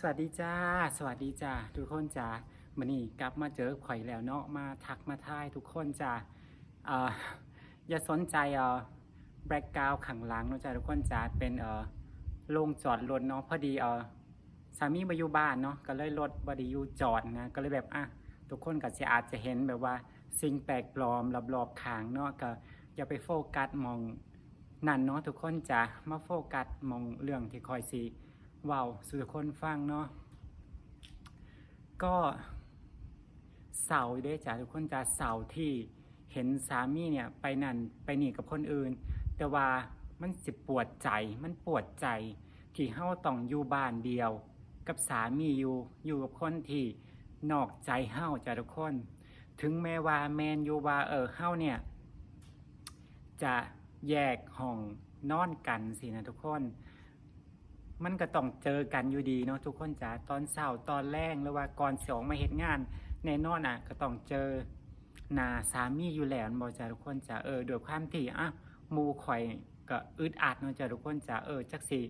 สวัสดีจ้า สวัสดีจ้าทุกคนจ้ามันนี่กลับมาเจอข่อยแล้วเนาะมาทักมาทายทุกคนจ้าเอ่ออย่าสนใจเอ่อแบล็กกราวขังหลังเนาะจ้าทุกคนจ้าเป็นเอ่อโรงจอดรถเนาะพอดีเอ่อสามีมาอยู่บ้านเนาะก็เลยรถบไดีอยู่จอดนะก็เลยแบบอะทุกคนก็จะอาจจะเห็นแบบว่าสิ่งแปลกปลอมรอบๆขางเนาะก็อย่าไปโฟกัสมองนั่นเนาะทุกคนจ้ามาโฟกัสมองเรื่องที่คอยสี ว้าวสู่ทุคนฟังเนาะก็เสาเด้จ้ะทุกคนจะเสาที่เห็นสามีเนี่ยไปนั่นไปนี่กับคนอื่น แต่ว่ามันสิปวดใจมันปวดใจ ที่เฮาต้องอยู่บ้านเดียว กับสามีอยู่อยู่กับคนที่นอกใจเฮาจ้ะทุกคน ถึงแม้ว่าแมนยูว่าเออเฮาเนี่ย จะแยกห้องนอนกันสินะทุกคน มันก็ต้องเจอกันอยู่ดีเนาะทุกคนจ๋าตอนเช้าตอนแรกหรือว่าก่อนสองมาเห็นงานแน่นอนอะ ก็ต้องเจอหนาสามีอยู่แล้วบอจ้าทุกคนจ๋าเออโดวยความที่อะมูข่อยก็อึดอัดเนาะจ้าทุกคนจ๋าเออจักสิ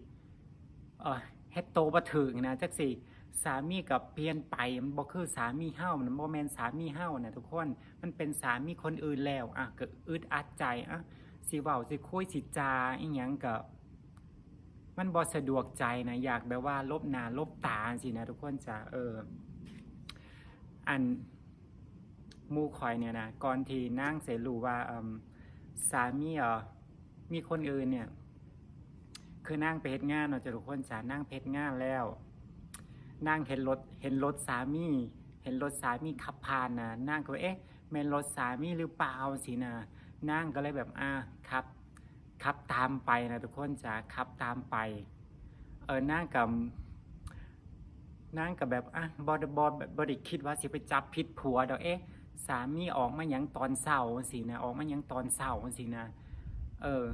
เออเฮ็ดโตบ่ถึงนะจักสิสามีกับเปลี่ยนไปมันบ่คือสามีเฮามันบ่แมนสามีเฮานะทุกคนมันเป็นสามีคนอื่นแล้วอะก็อึดอัดใจอะสิเว้าสิคุยสิจาอีหยังก็ มันบอสะดวกใจนะอยากแบบว่าลบหนาลบตาสินะทุกคนจะเออ อันมูคอยเนี่ยนะก่อนที่นั่งเสรู้ว่าสามีเออมีคนอื่นเนี่ย คือนั่งไปเฮ็ดงานเนาะจะทุกคนจะนั่งเพชรงานแล้ว นั่งเห็นรถเห็นรถสามี เห็นรถสามีขับผ่านนะนั่งก็ว่าเอ๊ะแม่นรถสามีหรือเปล่าสินะนั่งก็เลยแบบอ่าครับ ขับตามไปนะทุกคนจ้ะขับตามไป เออนั่งกับนั่งกับแบบอะบอดบอดแบบบอดคิดว่าสิไปจับผิดผัวเดอกเอ๊ะสามีออกมาหยังตอนเศร้าสินะออกมาหยังตอนเศร้าสินะ เออ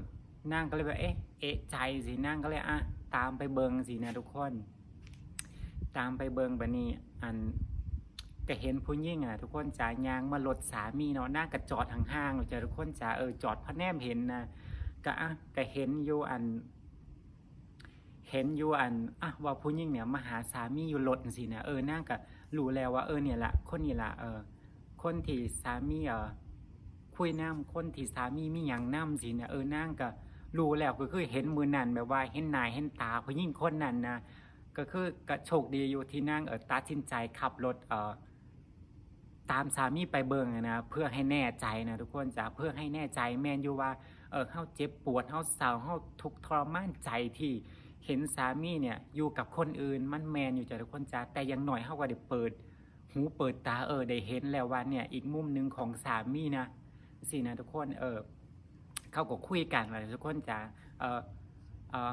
นั่งก็เลยแบบเอ๊ะเอะใจสินั่งก็เลยอะตามไปเบิงสินะทุกคน ตามไปเบิงแบบนี้อันก็เห็นผู้ยิ่งอะทุกคนจ่ายยางมารถสามีเนาะนั่งกระจอดห่างๆเราจะทุกคนจ่าเออจอดพระแนมเห็นนะ ก็อะก็เห็นอยู่อัน เห็นอยู่อันอะว่าผู้หญิงเนี่ยมาหาสามีอยู่รถสินะเออนั่งก็รู้แล้วว่าเออเนี่ยละคนนี้ละเออ คนที่สามีเออคุยน้ำคนที่สามีมีอย่างน้ำสินะเออนั่งก็รู้แล้วก็คือเห็นมือนั่นแบบว่าเห็นนายเห็นตาผู้หญิงคนนั้นนะก็คือก็โชคดีอยู่ที่นั่งเออตัดสินใจขับรถเออ ตามสามีไปเบิงนะเพื่อให้แน่ใจนะทุกคนจะเพื่อให้แน่ใจแมนอยู่ว่าเออเฮาเจ็บปวดเฮาเศร้าเฮาทุกข์ทรมานใจที่เห็นสามีเนี่ยอยู่กับคนอื่นมันแมนอยู่จ้ะทุกคนจ้าแต่ยังหน่อยเฮาก็ได้เปิด หูเปิดตาเออได้เห็นแล้วว่าเนี่ยอีกมุมหนึ่งของสามีนะสินะทุกคนเออเขาก็คุยกันเลยทุกคนจ้าเออเออ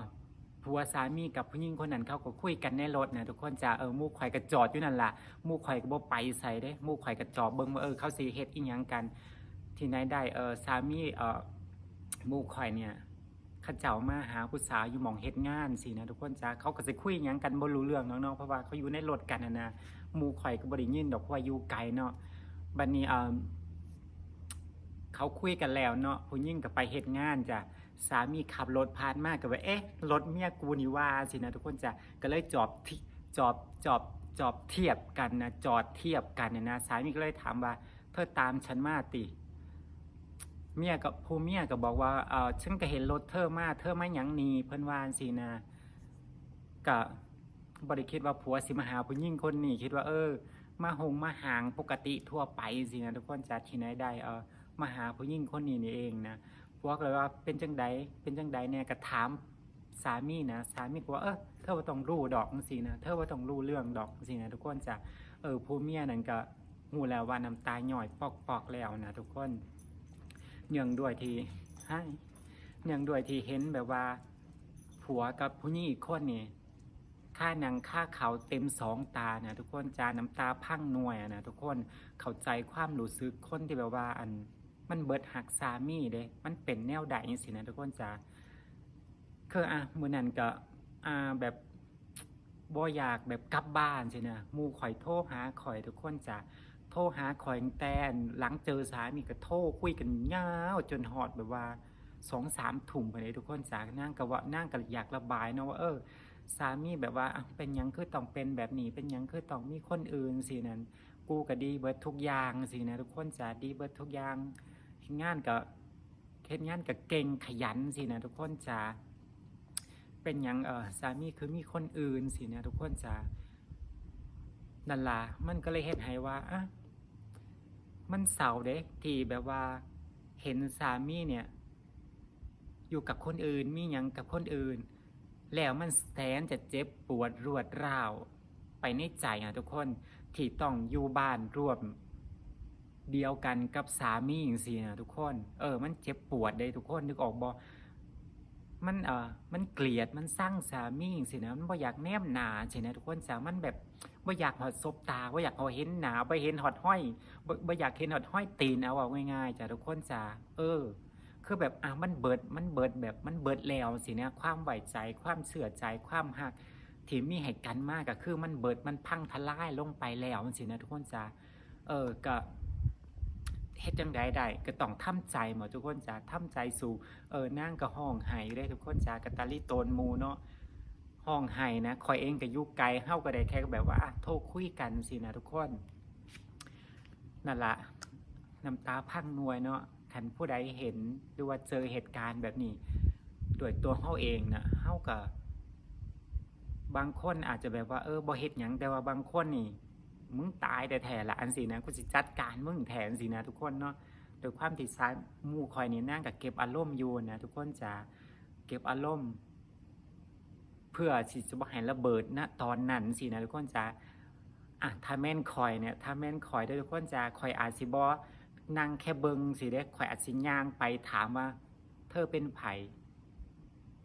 ผัวสามีกับผู้หญิงคนนั้นเขาก็คุยกันในรถนะทุกคนจ้าเออมู่ข่อยก็จอดอยู่นั่นล่ะมู่ข่อยก็บ่ไปใส่เด้มู่ข่อยก็จอดเบิ่งว่าเออเขาสิเฮ็ดอีหยังกัน ที่ไหนได้เออสามีเออมู่ข่อยเนี่ยเขาเจ้ามาหาผู้สาวอยู่หมองเฮ็ดงานสินะทุกคนจ้าเขาก็สิคุยหยังกันบ่รู้เรื่องนาะเนาะเพราะว่าเขาอยู่ในรถกันนะนะมู่ข่อยก็บ่ได้ยินดอกเพราะว่าอยู่ไกลเนาะบัดนี้เออเขาคุยกันแล้วเนาะผู้หญิงก็ไปเฮ็ดงานจ้ะ สามีขับรถผ่านมากก็ว่า เอ๊ะ รถเมียกูนี่ว่าสินะทุกคนจะก็เลยจอบที่จอบจอบจอบเทียบกันนะจอดเทียบกันนะนะสามีก็เลยถามว่า เธอตามฉันมาติเมียกับผู้เมียก็บอกว่าเออฉันก็เห็นรถเธอมาเธอมาหยังนีเพิ่นวาจั่งสินะก็บริคิดว่าผัวสิมาหาผู้หญิงคนนี้คิดว่าเออ มาหงมาหางปกติทั่วไปสินะทุกคนจากที่ไหนได้เออมาหาผู้หญิงคนนี้นี่เองนะ ผัวก็เลยว่าเป็นจังใดเป็นจังใดเนี่ยก็ถามสามีนะสามีก็ว่าเออเธอว่าต้องรู้ดอกสินะเธอว่าต้องรู้เรื่องดอกสินะทุกคนจะเออผู้เมียนั่นก็หูแล้วว่าน้ำตาหน่อยปอกๆแล้วนะทุกคนเนื่องด้วยที่ให้เนื่องด้วยที่เห็นแบบว่า ผัวกับผู้หญิงอีกคนนี่ค่านังค่าเขาเต็มสองตานะทุกคนจาน้ำตาพังหน่วยนะทุกคนเข้าใจความรู้สึกคนที่แบบว่าอัน มันเบิดหักสามีเด้มันเป็นแนวใดจังสินะทุกคนจ้าคืออะมือนั้นก็อ่าแบบบ่อยากแบบกลับบ้านสินะมูข่อยโทรหาข่อยทุกคนจ้าโทรหาข่อยตั้งแต่หลังเจอสามีก็โทรคุยกันยาวจนหอดแบบว่าสองสามถุ่มไปเลยทุกคนจานั่งกับว่านั่งกับอยากระบายเนาะว่าเออ สามีแบบว่าเป็นยังคือต้องเป็นแบบนี้เป็นยังคือต้องมีคนอื่นสินั้นกูก็ดีเบิดทุกอย่างสินะทุกคนจะดีเบิดทุกอย่าง งานก็เฮ็ดงานก็เก่งขยันสินะทุกคนจะเป็นหยังเออสามีคือมีคนอื่นสินะทุกคนจะนั่นล่ะมันก็เลยเฮ็ดให้ว่าอะมันเศร้าเด้ที่แบบว่าเห็นสามีเนี่ย อยู่กับคนอื่นมีหยังกับคนอื่น แล้วมันแสนจะเจ็บปวดรวดร้าวไปในใจอะทุกคนที่ต้องอยู่บ้านร่วม เดียวกันกับสามีอย่างซี่นะทุกคน เออ มันเจ็บปวดเลยทุกคนนึกออกบอมันเออมันเกลียดมันสร้างสามีอย่างซี่นะมันบ่อยากแนมหนาใช่นะทุกคนสามันแบบบ่อยากหอดซบตาบ่อยากเอาเห็นหนาบ่เห็นหอดห้อยบ่บ่อยากเห็นหอดห้อยตีนเอาเอาง่ายๆจ้ะทุกคนจ้ะเออ คือแบบอะมันเบิดมันเบิดแบบมันเบิดแล้วสินะความไหวใจความเสื่อใจความหักที่มีให้กันมากก็คือมันเบิดมันพังทลายลงไปแล้วมันสินะทุกคนจ้าเออก็ เฮ็ดจังใดได้ก็ต้องทำใจหมดทุกคนจ้าทำใจสู่เออนั่งก็ห้องไห้ได้ทุกคนจ้ากะตาลีโตนมูเนาะห้องไห้นะคอยเองก็อยู่ไกลเฮาก็ได้แค่แบบว่าอะโทรคุยกันสินะทุกคนนั่นละน้ำตาพังนวยเนาะคันผู้ใดเห็นหรือว่าเจอเหตุการณ์แบบนี้ด้วยตัวเฮาเองนะเฮาก็บางคนอาจจะแบบว่าเออบ่เฮ็ดหยังแต่ว่าบางคนนี่ มึงตายแต่แท้ละอันสินะกูสิจัดการมึงแทนสินะทุกคนเนาะโดยความที่ซ้ายมู่คอยนี่นั่งกับเก็บอารมณ์อยู่นะทุกคนจะเก็บอารมณ์ เพื่อที่จะบ่ให้ระเบิดณตอนนั้นสินะทุกคนจะอะถ้าแม่นคอยเนี่ยถ้าแม่นคอยได้ทุกคนจะคอยอาจสิบ่นั่งแค่เบิงสิเด้คอยอาจสิย่างไปถามว่า เธอเป็นไผ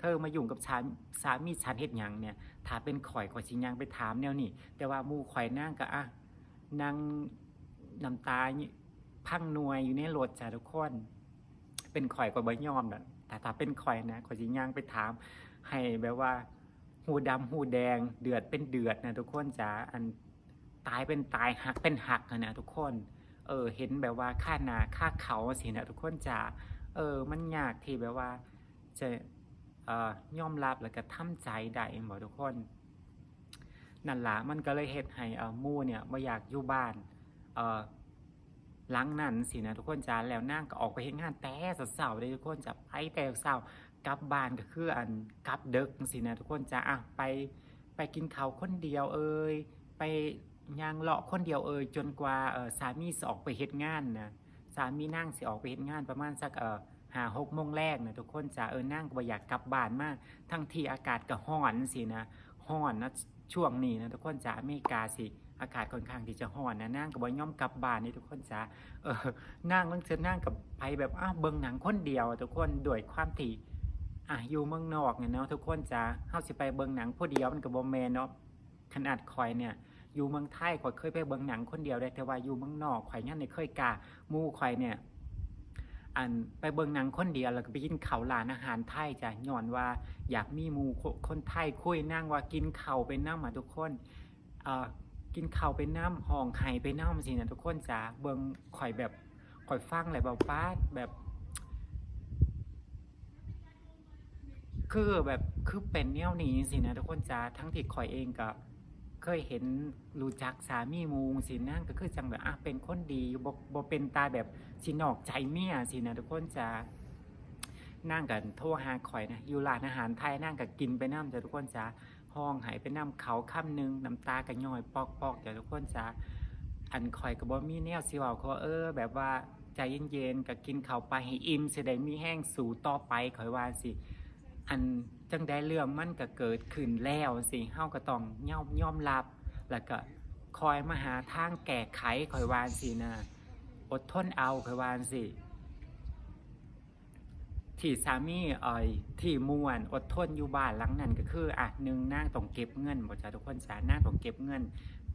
เธอมาอยุ่กับฉันสามีฉันเฮ็ดหยังเนี่ย ถ้าเป็นข่อยข่อยสิยังไปถามแนวนี้แต่ว่ามูข่อยนั่งก็อะนั่งน้ำตาพังนวยอยู่ในรถจ้ะทุกคน เป็นข่อยก็บ่ยอมดอกแต่ถ้าเป็นข่อยนะข่อยสิยังไปถาม ให้แบบว่า หูดำหูแดงเดือดเป็นเดือดนะทุกคนจ้ะอันตายเป็นตายหักเป็นหักนะทุกคน เออ เห็นแบบว่าค่านาค่าเขาสินะทุกคนจ้ะเออ มันยากที่แบบว่าจะ ยอมรับแล้วก็ทำใจได้เองบอกทุกคนนั่นละมันก็เลยเฮ็ดให้เออมู่เนี่ยบ่อยากอยู่บ้านเออหลังนั้นสินะทุกคนจ้าแล้วนางก็ออกไปเฮ็ดงานแต่เช้าๆเลยทุกคนจะไปแต่เช้ากลับบ้านก็คืออันกลับดึกสินะทุกคนจ้าอะไปไปกินข้าวคนเดียวเอ่ยไปยางเลาะคนเดียวเอ่ยจนกว่าเออสามีสออกไปเฮ็ดงานนะสามีนั่งสิออกไปเฮ็ดงานประมาณสักเออ หาหกโมงแรกนะทุกคนจะเออนั่งก็อยากกลับบ้านมาก ทั้งที่อากาศก็ร้อนสินะร้อนนะช่วงนี้นะทุกคนจะอเมริกาสิ อากาศค่อนข้างที่จะร้อนนะนั่งก็บ่ย่อมกลับบ้านนี่ทุกคนจะเออนั่งต้องเจอนั่งกับไปแบบอ้าวเบิ่งหนังคนเดียว ทุกคนด้วยความที่อะอยู่เมืองนอกเนี่ยเนาะทุกคนจะเฮาสิไปเบิ่งหนังผู้เดียวมันก็บ่แมนเนาะขนาดคอยเนี่ยอยู่เมืองไทยข่อยเคยไปเบิ่งหนังคนเดียวได้แต่ว่าอยู่เมืองนอกข่อยยังไม่เคยกล้ามู่ข่อยเนี่ย อันไปเบิ่งหนังคนเดียวแล้วก็ไปกินข้าวร้านอาหารไทยจ้ะย้อนว่าอยากมีหมู่คคนไทยคุยนั่งว่ากินข้าวไปน้ำมาทุกคนเอ่อกินข้าวไปน้ำห้องไห้ไปน้ำสินะทุกคนจ้ะเบิ่งข่อยแบบข่อยฟังเลยแบบป้าแบบ คือแบบคือเป็นแนวนี้สินะทุกคนจ้าทั้งที่ข่อยเองก็ เคยเห็นรู้จักสามีมูงสินั่นก็คือจังแบบอะเป็นคนดีบ่บ่เป็นตาแบบสินอกใจเมียสินะทุกคนจ้านั่งกันโทรหาข่อยนะอยู่ร้านอาหารไทยนั่งกับกินไปน้ำจ้ะทุกคนจ้าห้องหายไปน้ำเขาค่ำหนึงน้ำตาก็ย่อยปอกๆจ้ะทุกคนจ้าอันข่อยก็บ่มีแนวสิว้าเขาเออ แบบว่าใจเย็นๆก็กินเขาไปให้อิ่มเสิได้มีแห้งสู่ต่อไปข่อยว่าสิ อัน จังได้เรื่องมันก็เกิดขึ้นแล้วสิเฮาก็ต้องยอมยอมรับ แล้วก็คอยมาหาทางแก้ไขคอยวาจั่งสินะอดทนเอาคอยวาจั่งสิที่สามีเอ่ยที่ม่วนอดทนอยู่บ้านหลังนั้นก็คืออะหนึ่งนางต้องเก็บเงินบ่จ้ะทุกคนจ้านางต้องเก็บเงิน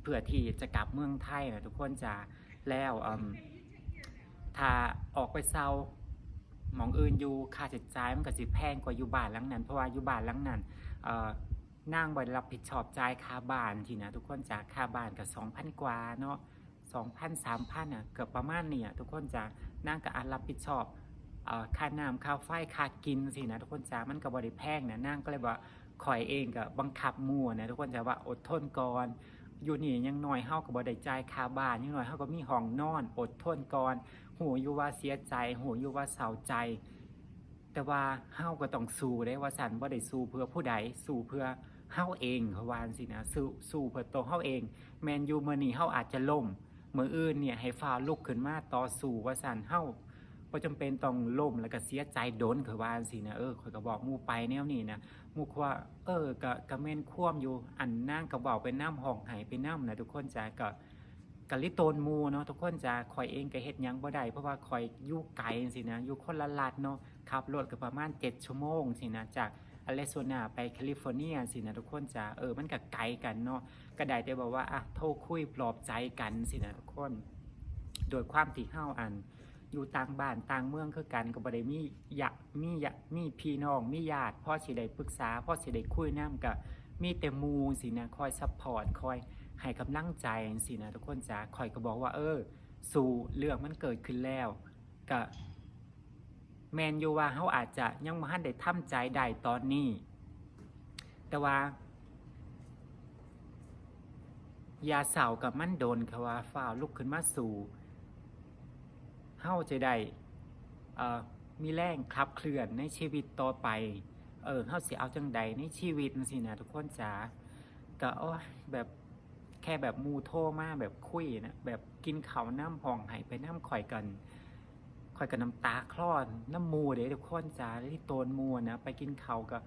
เพื่อที่จะกลับเมืองไทยนะทุกคนจ้าแล้วอืมถ้าออกไปเซา มองอื่นอยู่ค่าใช้จ่ายมันก็สิแพงกว่าอยู่บ้านหลังนั้น เพราะว่าอยู่บ้านหลังนั้นเอ่อนางบ่ได้รับผิดชอบจ่ายค่าบ้านทีนะทุกคนจ้าค่าบ้านก็2,000กว่าเนาะ2,000 3,000อะเกือบประมาณนี้อะทุกคนจ้านางก็อาจรับผิดชอบค่าน้ำค่าไฟค่ากินสินะทุกคนจ้ามันก็บ่ได้แพงนะนางก็เลยว่าข่อยเองก็บังคับมู่นะทุกคนจะว่าอดทนก่อนอยู่นี่ยังน้อยเฮาก็บ่ได้จ่ายค่าบ้านยังน้อยเฮาก็มีห้องนอน อดทนก่อน หูอยู่ว่าเสียใจหูอยู่ว่าเศร้าใจ แต่ว่าเฮาก็ต้องสู้ได้ว่าสันบ่าได้สู้เพื่อผู้ใดสู้เพื่อเฮาเองเขาวาจังซี่นะสู้สู้เพื่อตัวเฮาเอง แมนยูมื้อนี้เฮาอาจจะล่มมื้ออื่นเนี่ยให้ฟ้าลุกขึ้นมาต่อสู้ว่าสันเฮาบ่จำเป็นต้องล่มแล้วก็เสียใจโดนเขาวาจังซี่นะเออข่อยก็บอกมู่ไปแนวนี้นะมูกว่า เออก็ก็แม่นคว่ำอยู่อันนั่งก็เบาไปน้ำห้องหายไปน้ำนะทุกคนจ้าก็ กะลิโตนมูเนาะทุกคนจ้าคอยเองก็เฮ็ดยังบ่ได้เพราะว่าคอยอยู่ไกลสินะอยู่คนละลัดเนาะขับรถก็ประมาณ 7 ชั่วโมงสินะจากอริโซนาไปแคลิฟอร์เนียสินะทุกคนจ้าเออมันก็ไกลกันเนาะก็ได้แต่บอกว่าอะโทรคุยปลอบใจกันสินะทุกคน โดยความที่เฮาอัน อยู่ต่างบ้านต่างเมืองคือกันก็บ่ได้มีอยากมีอยากมีพี่น้องมีญาติพ่อสิได้ปรึกษาพ่อสิได้คุยนํก็มีแต่มูสินะคอยซัพพอร์ตคอย ให้กำลังใจสินะทุกคนจ้าคอยก็บอกว่า เออ สู่เรื่องมันเกิดขึ้นแล้วก็แมนยูว่าเฮาอาจจะยังบ่ทันได้ทำใจได้ตอนนี้ แต่ว่า ยาเศร้ากับมันโดนค่ะว่าฟ้าวลุกขึ้นมาสู่เฮาจะได้เอ่อมีแรงขับเคลื่อนในชีวิตต่อไป เออเฮาสิเอาจังใดในชีวิตจังซี่นะทุกคนจ๋าก็โอ้แบบ แค่แบบมูโทมาแบบคุยนะแบบกินเขาน้ำห้องไห้ไปน้ำข่อยกันข่อยกันน้ำตาคลอนน้ำมูเด้ทุกคนจ๋าที่โตนมูนะไปกินเขาวก็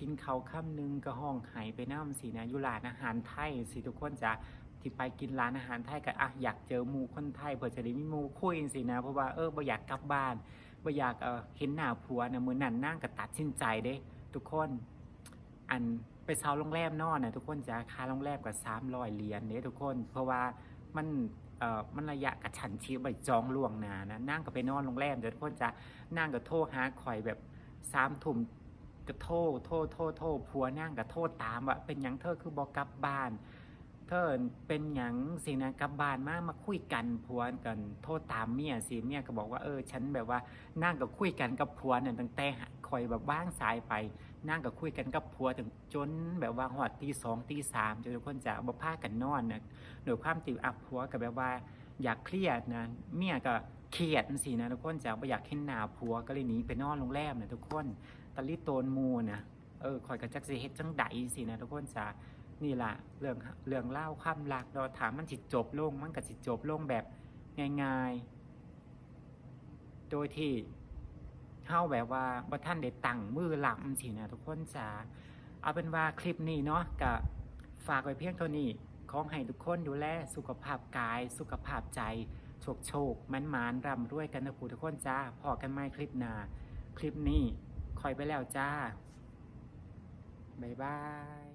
กินเขาค่ำหนึงก็ห้องไห้ไปน้ำสินะยู่ร้านอาหารไทยสิทุกคนจ๋าที่ไปกินร้านอาหารไทยก็อะอยากเจอมูคนไทยเพื่อจะได้มีมูคุยสินะเพราะว่าเออบ่อยากกลับบ้านบ่อยากเออเห็นหน้าผัวนะมือนั้นนั่งก็ตัดสินใจเด้ ทุกคนอัน เช่าโรงแรมนอนนะทุกคนจะค่าโรงแรมก็300เหรียญเด้ทุกคน เพราะว่ามันเอ่อมันระยะกระชันชิดไปจองล่วงหนานะนั่งก็ไปนอนโรงแรมเดี๋ยวทุกคนจะนั่งก็โทรหาข่อยแบบ3ทุ่มก็โทรโทรโทรโทรผัวนั่งก็โทรตามว่าเป็นหยังเธอคือบ่กกลับบ้าน เธอเป็นหยังสินะกลับบ้านมามาคุยกันผัวกันโทษตามเมียสิเมียก็บอกว่าเออฉันแบบว่านั่งก็คุยกันกับผัวเนี่ยตั้งแต่ คอยแบบว่างสายไป นั่งก็คุยกันกับผัวถึงจนแบบว่าหอดตีสองตีสามจนทุกคนจะบ่พากันนอนนะโดยความติวอับผัวก็แบบว่าอยากเครียดนะเมียก็เครียดสินะทุกคนจะบ่อยากเห็นหน้าผัวก็เลยหนีไปนอนโรงแรมนะทุกคนตะลิโตนมูนะเออคอยก็จักสิเฮ็ดจังใดสินะทุกคนจะนี่ละเรื่องเรื่องเล่าความรักเราถามมันจิจบลงมันก็จิจบลงแบบง่ายๆ โดยที่ เฮาแบบว่าบ่ท่านได้ตั้งมือหลับสินะทุกคนจ๋าเอาเป็นว่าคลิปนี้เนาะก็ฝากไว้เพียงเท่านี้ขอให้ทุกคนดูแลสุขภาพกาย สุขภาพใจ โชคโชคมันมานร่ำรวยกันนะครูทุกคนจ้าพอกันไหมคลิปหนาคลิปนี้คอยไปแล้วจ้า บ๊ายบาย